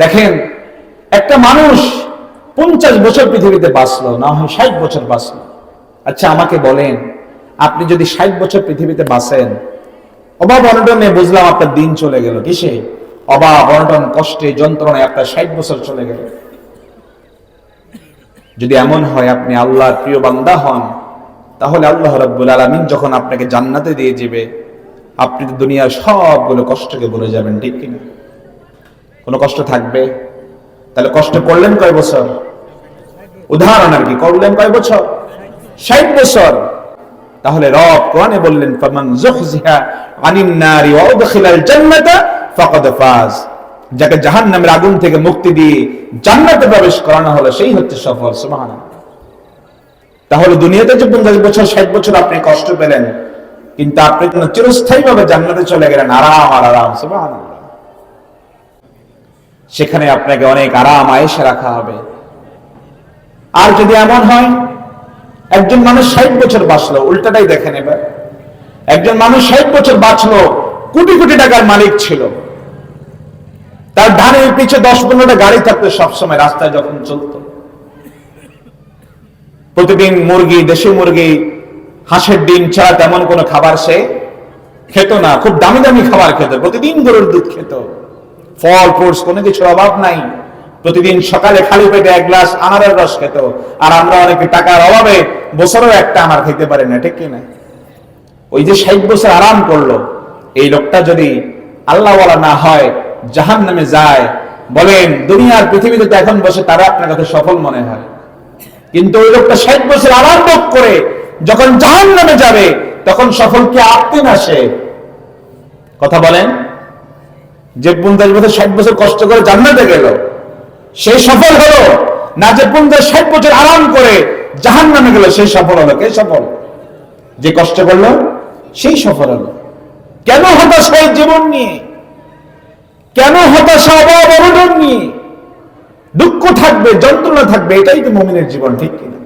দেখেন, একটা মানুষ পঞ্চাশ বছর পৃথিবীতে বাঁচলো, না হয় ষাট বছর বাঁচলো। আচ্ছা আমাকে বলেন, আপনি যদি ষাট বছর পৃথিবীতে বাঁচেন, অভাব অনটনে বুঝলাম আপনার দিন চলে গেল, কিসে? অভাব অনটন, কষ্টে, যন্ত্রণায় আপনার ষাট বছর চলে গেল। যদি এমন হয়, আপনি আল্লাহর প্রিয় বান্দা হন, তাহলে আল্লাহ রাব্বুল আলামিন যখন আপনাকে জান্নাতে দিয়ে যাবে, আপনি তো দুনিয়ার সবগুলো কষ্টকে বলে যাবেন, ঠিক কিনা? কোনো কষ্ট থাকবে? তাহলে কষ্ট করলেন কয় বছর? উদাহরণ আর কি, করলেন কয় বছর? ষাট বছর। তাহলে রব কোরআনে বললেন, ফামান যুহজিহা আনিন নারি ওয়া উদখিলাল জান্নাতা ফাকাদ ফাজ। যাকে জাহান্নামের আগুন থেকে মুক্তি দিয়ে জান্নাতে প্রবেশ করানো হলো, সেই হচ্ছে সফল, সুবহানাল্লাহ। তাহলে দুনিয়াতে যে পঞ্চাশ বছর, ষাট বছর আপনি কষ্ট পেলেন, কিন্তু আপনি যেন চিরস্থায়ী ভাবে জান্নাতে চলে গেলেন, আরাম আর আরাম, সুবহানাল্লাহ। সেখানে আপনাকে অনেক আরাম আয়েসে রাখা হবে। আর যদি এমন হয়, একজন মানুষ ষাট বছর বাঁচলো, উল্টাটাই দেখেন এবার। একজন মানুষ ষাট বছর বাঁচলো, কোটি কোটি টাকার মালিক ছিল। তার ডানের পিছে দশ পনেরোটা গাড়ি থাকতো সবসময়, রাস্তায় যখন চলতো। প্রতিদিন মুরগি, দেশি মুরগি, হাঁসের ডিম ছাড়া তেমন কোনো খাবার সে খেত না, খুব দামি দামি খাবার খেত, প্রতিদিন গরুর দুধ খেত। ফল, ফ্রুটস, কোনো কিছুর অভাব নাই। প্রতিদিন সকালে খালি পেটে এক গ্লাস আনারের রস খেত। আর আমরা অনেকে টাকার অভাবে বছরও একটা আনার খেতে পারি না, ঠিক কিনা ওই যে ষাট বছর আরাম করল, এই লোকটা যদি আল্লাহওয়ালা না হয় জাহান নামে যায়, বলেন, দুনিয়ার পৃথিবীতে তো এখন বসে তারা আপনার কাছে সফল মনে হয়। কিন্তু ওই লোকটা ষাট বছর আরাম ভোগ করে যখন জাহান নামে যাবে, তখন সফল কি আপনি না সে কথা বলেন। যে পঞ্চাশ বছর, ষাট বছর কষ্ট করে জান্নাতে গেল। সেই সফল হলো। না যে পঞ্চাশ ষাট বছর আরাম করে জাহান নামে গেল, সে সফল হলো। কে সফল? যে কষ্ট করল, সেই সফল হলো। কেন হতাশ এই জীবন নিয়ে? কেন হতাশা অভাব অনটন নিয়ে? দুঃখ থাকবে, যন্ত্রণা থাকবে, এটাই তো মমিনের জীবন, ঠিক কিনা?